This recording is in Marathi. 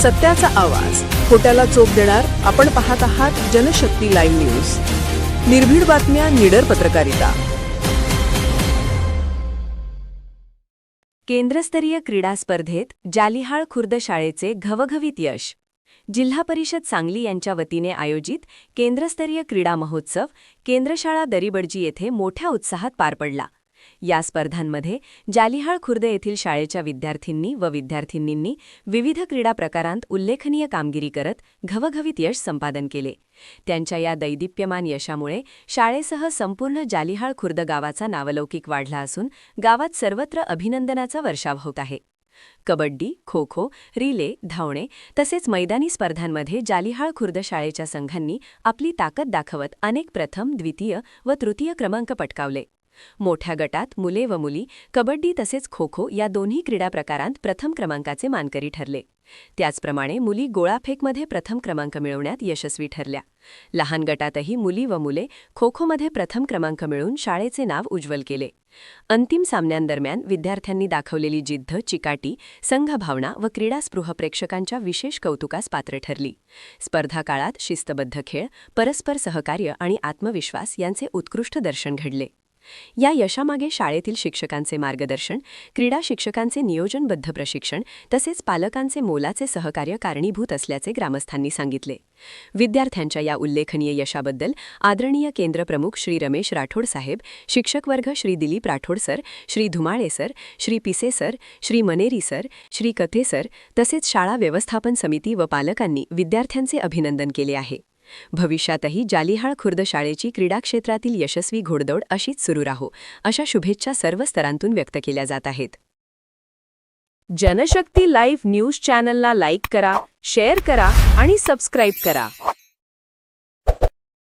सत्याचा आवाज. खोट्याला चोप देणार आपण पाहत आहात जनशक्ती लाईव्ह न्यूज. निर्भीड बातम्या निडर पत्रकारिता. केंद्रस्तरीय क्रीडा स्पर्धेत जालिहाळ खुर्द शाळेचे घवघवीत यश. जिल्हा परिषद सांगली यांच्या वतीने आयोजित केंद्रस्तरीय क्रीडा महोत्सव केंद्रशाळा दरीबडजी येथे मोठ्या उत्साहात पार पडला. या स्पर्धांमध्ये जालिहाळ खुर्द येथील शाळेच्या विद्यार्थींनी व विद्यार्थिनींनी विविध क्रीडा प्रकारांत उल्लेखनीय कामगिरी करत घवघवीत यश संपादन केले. त्यांच्या या दैदिप्यमान यशामुळे शाळेसह संपूर्ण जालिहाळ खुर्द गावाचा नावलौकिक वाढला असून गावात सर्वत्र अभिनंदनाचा वर्षाव होत आहे. कबड्डी खो खो रिले धावणे तसेच मैदानी स्पर्धांमध्ये जालिहाळ खुर्द शाळेच्या संघांनी आपली ताकद दाखवत अनेक प्रथम द्वितीय व तृतीय क्रमांक पटकावले. मोठ्या गटात मुले व मुली कबड्डी तसेच खो खो या दोन्ही क्रीडा प्रकारांत प्रथम क्रमांकाचे मानकरी ठरले. त्याचप्रमाणे मुली गोळाफेकमध्ये प्रथम क्रमांक मिळवण्यात यशस्वी ठरल्या. लहान गटातही मुली व मुले खो खोमध्ये प्रथम क्रमांक मिळवून शाळेचे नाव उज्ज्वल केले. अंतिम सामन्यांदरम्यान विद्यार्थ्यांनी दाखवलेली जिद्द चिकाटी संघभावना व क्रीडास्पृह प्रेक्षकांच्या विशेष कौतुकास पात्र ठरली. स्पर्धा काळात शिस्तबद्ध खेळ परस्पर सहकार्य आणि आत्मविश्वास यांचे उत्कृष्ट दर्शन घडले. या यशामागे शाळेतील शिक्षकांचे मार्गदर्शन क्रीडा शिक्षकांचे नियोजनबद्ध प्रशिक्षण तसेच पालकांचे मोलाचे सहकार्य कारणीभूत असल्याचे ग्रामस्थांनी सांगितले. विद्यार्थ्यांच्या या उल्लेखनीय यशाबद्दल आदरणीय केंद्रप्रमुख श्री रमेश राठोड साहेब शिक्षक वर्ग Shri Dilip Rathod sir Shri Dhumale sir Shri Pise sir Shri Maneri sir Shri Kathe sir तसेच शाळा व्यवस्थापन समिती व पालकांनी विद्यार्थ्यांचे अभिनंदन केले आहे. भविष्यातही जालिहाळ खुर्द शाळेची क्रीडा क्षेत्रातील यशस्वी घोडदौड अशीच सुरू राहो अशा शुभेच्छा सर्व स्तरांतून व्यक्त केल्या जात आहेत. जनशक्ती लाईव्ह न्यूज चॅनलला लाईक करा शेअर करा आणि सबस्क्राईब करा.